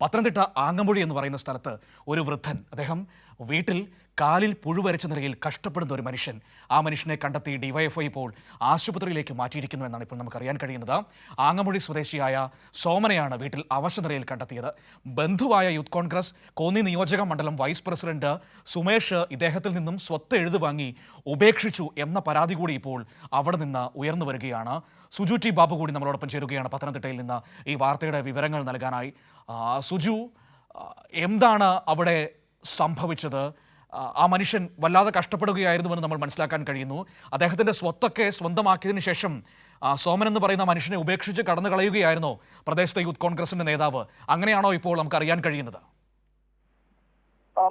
പത്തനംതിട്ട ആങ്ങമ്പുഴി എന്ന് പറയുന്ന സ്ഥലത്ത് ഒരു വൃദ്ധൻ അദ്ദേഹം വീട്ടിൽ കാലിൽ പുഴുവരച്ച നിലയിൽ കഷ്ടപ്പെടുന്ന ഒരു മനുഷ്യൻ. ആ മനുഷ്യനെ കണ്ടെത്തി ഡിവൈഎഫ്ഐ ഇപ്പോൾ ആശുപത്രിയിലേക്ക് മാറ്റിയിരിക്കുന്നു എന്നാണ് ഇപ്പോൾ നമുക്ക് അറിയാൻ കഴിയുന്നത്. ആങ്ങമൊഴി സ്വദേശിയായ സോമനയാണ് വീട്ടിൽ അവശ നിലയിൽ കണ്ടെത്തിയത്. ബന്ധുവായ യൂത്ത് കോൺഗ്രസ് കോന്നി നിയോജക മണ്ഡലം വൈസ് പ്രസിഡന്റ് സുമേഷ് ഇദ്ദേഹത്തിൽ നിന്നും സ്വത്ത് എഴുതു വാങ്ങി ഉപേക്ഷിച്ചു എന്ന പരാതി കൂടി ഇപ്പോൾ അവിടെ നിന്ന് ഉയർന്നു വരികയാണ്. സുജു ടി ബാബു കൂടി നമ്മളോടൊപ്പം ചേരുകയാണ് പത്തനംതിട്ടയിൽ നിന്ന് ഈ വാർത്തയുടെ വിവരങ്ങൾ നൽകാനായി. സുജു എന്താണ് അവിടെ സംഭവിച്ചത്? ആ, മനുഷ്യൻ വല്ലാതെ കഷ്ടപ്പെടുകയായിരുന്നുവെന്ന് നമ്മൾ മനസ്സിലാക്കാൻ കഴിയുന്നു. അദ്ദേഹത്തിന്റെ സ്വത്തൊക്കെ സ്വന്തമാക്കിയതിന് ശേഷം സോമൻ എന്ന് പറയുന്ന മനുഷ്യനെ ഉപേക്ഷിച്ച് കടന്നു കളയുകയായിരുന്നോ പ്രദേശത്തെ യൂത്ത് കോൺഗ്രസിന്റെ നേതാവ്. അങ്ങനെയാണോ ഇപ്പോൾ നമുക്ക് അറിയാൻ കഴിയുന്നത്?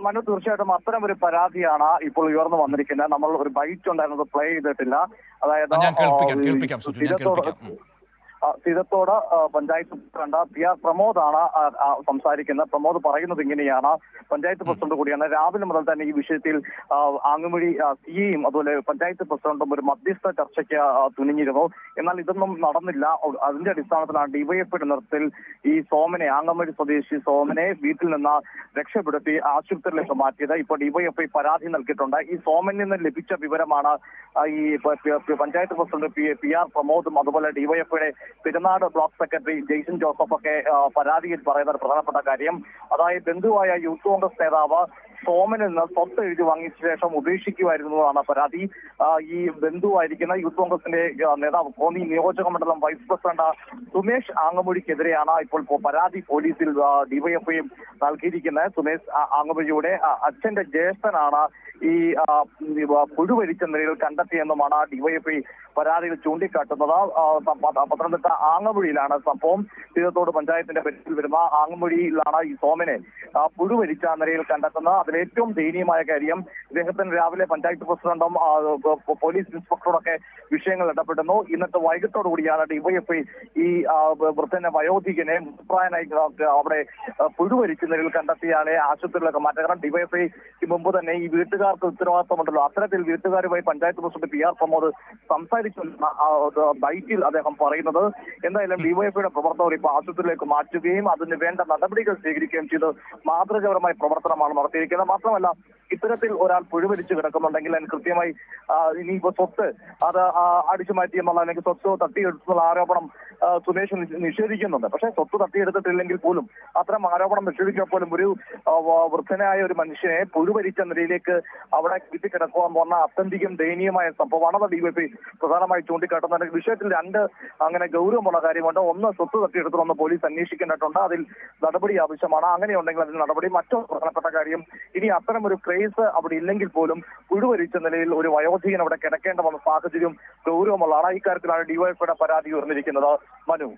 മനു തീർച്ചയായിട്ടും അത്തരം ഒരു പരാതിയാണ് ഇപ്പോൾ ഉയർന്നു വന്നിരിക്കുന്നത്. നമ്മൾ ഒരു ബൈറ്റ് ഉണ്ടായിരുന്നത് പ്ലേ ചെയ്തിട്ടില്ല. അതായത് ആ, പഞ്ചായത്ത് പ്രസിഡന്റ് പി ആർ പ്രമോദാണ് സംസാരിക്കുന്നത്. പ്രമോദ് പറയുന്നത് ഇങ്ങനെയാണ്. പഞ്ചായത്ത് പ്രസിഡന്റ് കൂടിയാണ്. രാവിലെ മുതൽ തന്നെ ഈ വിഷയത്തിൽ ആങ്ങുമൊഴി സിയും അതുപോലെ പഞ്ചായത്ത് പ്രസിഡന്റും ഒരു മധ്യസ്ഥ ചർച്ചയ്ക്ക് തുനിഞ്ഞിരുന്നു. എന്നാൽ ഇതൊന്നും നടന്നില്ല. അതിന്റെ അടിസ്ഥാനത്തിലാണ് ഡിവൈഎഫ്ഐയുടെ നേതൃത്വത്തിൽ ഈ സോമനെ ആങ്ങമൊഴി സ്വദേശി സോമനെ വീട്ടിൽ നിന്ന് രക്ഷപ്പെടുത്തി ആശുപത്രിയിലേക്ക് മാറ്റിയത്. ഇപ്പോൾ ഡിവൈഎഫ്ഐ പരാതി നൽകിയിട്ടുണ്ട്. ഈ സോമനിൽ നിന്ന് ലഭിച്ച വിവരമാണ് ഈ panchayat president P P R പ്രമോദും അതുപോലെ ഡിവൈഎഫ്ഐയുടെ പെരുന്നാട് ബ്ലോക്ക് സെക്രട്ടറി ജെയ്സൺ ജോസഫ് ഒക്കെ പരാതിയിൽ പറയുന്ന ഒരു പ്രധാനപ്പെട്ട കാര്യം. അതായത് ബന്ധുവായ യൂത്ത് കോൺഗ്രസ് നേതാവ് സോമനിൽ നിന്ന് സ്വത്ത് എഴുതി വാങ്ങിയ ശേഷം ഉപേക്ഷിക്കുമായിരുന്നു എന്നാണ് പരാതി ഈ ബന്ധുവായിരിക്കുന്ന യൂത്ത് കോൺഗ്രസിന്റെ നേതാവ് കോന്നി നിയോജക മണ്ഡലം വൈസ് പ്രസിഡന്റ് സുമേഷ് ആങ്ങമൊഴിക്കെതിരെയാണ് ഇപ്പോൾ പരാതി പോലീസിൽ ഡിവൈഎഫ്ഐയും നൽകിയിരിക്കുന്നത്. സുമേഷ് ആങ്ങമൊഴിയുടെ അച്ഛന്റെ ജ്യേഷ്ഠനാണ് ഈ പുഴുവരിച്ച നിലയിൽ കണ്ടെത്തിയെന്നുമാണ് ഡിവൈഎഫ്ഐ പരാതിയിൽ ചൂണ്ടിക്കാട്ടുന്നത്. പത്തനംതിട്ട ആങ്ങമൊഴിയിലാണ് സംഭവം. തീരത്തോട് പഞ്ചായത്തിന്റെ പരിധിയിൽ വരുന്ന ആങ്ങമൊഴിയിലാണ് ഈ സോമനെ പുഴുവരിച്ച നിലയിൽ കണ്ടെത്തുന്നത്. അതിൽ ഏറ്റവും ദയനീയമായ കാര്യം ഇദ്ദേഹത്തിന് രാവിലെ പഞ്ചായത്ത് പ്രസിഡന്റും പോലീസ് ഇൻസ്പെക്ടറോടൊക്കെ വിഷയങ്ങൾ ഇടപെടുന്നു ഇന്നത്തെ വൈകിട്ടോടുകൂടിയാണ് ഡിവൈഎഫ്ഐ ഈ വൃദ്ധനെ വയോധികനെ മുപ്രായനായി അവിടെ പുഴുവരിച്ച നിലയിൽ കണ്ടെത്തിയാളെ ആശുപത്രിയിലൊക്കെ മാറ്റാം കാരണം ഡിവൈഎഫ്ഐ മുമ്പ് തന്നെ ഈ വീട്ടുകാർക്ക് ഉത്തരവാദിത്തമുണ്ടല്ലോ. അത്തരത്തിൽ വീട്ടുകാരുമായി panchayat president P R Pramod സംസാരിച്ചു ബൈറ്റിൽ അദ്ദേഹം പറയുന്നത്. എന്തായാലും ഡിവൈഎഫ്ഐയുടെ പ്രവർത്തകർ ഇപ്പോൾ ആശുപത്രിയിലേക്ക് മാറ്റുകയും അതിന് വേണ്ട നടപടികൾ സ്വീകരിക്കുകയും ചെയ്ത് മാതൃകാപരമായ പ്രവർത്തനമാണ് നടത്തിയിരിക്കുന്നത്. മാത്രമല്ല ഇത്തരത്തിൽ ഒരാൾ പുഴുവരിച്ചു കിടക്കുന്നുണ്ടെങ്കിൽ അതിന് കൃത്യമായി ഇനിയിപ്പോ സ്വത്ത് അത് അടിച്ചു മാറ്റി എന്നുള്ള അല്ലെങ്കിൽ സ്വത്ത് തട്ടിയെടുത്തുള്ള ആരോപണം സുമേഷ് നിഷേധിക്കുന്നുണ്ട്. പക്ഷേ സ്വത്ത് തട്ടിയെടുത്തിട്ടില്ലെങ്കിൽ പോലും അത്തരം ആരോപണം നിഷേധിക്കാൻ പോലും ഒരു വൃദ്ധനായ ഒരു മനുഷ്യനെ പുഴുവരിച്ച നിലയിലേക്ക് അവിടെ കിടക്കുവാൻ വന്ന അത്യന്തികം ദയനീയമായ സംഭവമാണ് അത് ഡിവൈപി പ്രധാനമായി ചൂണ്ടിക്കാട്ടുന്നുണ്ട്. വിഷയത്തിൽ രണ്ട് അങ്ങനെ ഗൗരവമുള്ള കാര്യമുണ്ട്. ഒന്ന് സ്വത്ത് തട്ടിയെടുത്തു ഒന്ന് പോലീസ് അന്വേഷിക്കേണ്ടതുണ്ട്. അതിൽ നടപടി ആവശ്യമാണ്. അങ്ങനെയുണ്ടെങ്കിൽ അതിന് നടപടി മറ്റൊരു പ്രധാനപ്പെട്ട കാര്യം ഇനി അത്തരം ഒരു ക്രേസ് അവിടെ ഇല്ലെങ്കിൽ പോലും പുഴുവരിച്ച നിലയിൽ ഒരു വയോധികൻ അവിടെ കിടക്കേണ്ട വന്ന സാഹചര്യം ഗൗരവമുള്ളതാണ് ഇക്കാര്യത്തിലാണ് ഡിവൈഎഫ്ഐയുടെ പരാതി ഉയർന്നിരിക്കുന്നത്. മനു.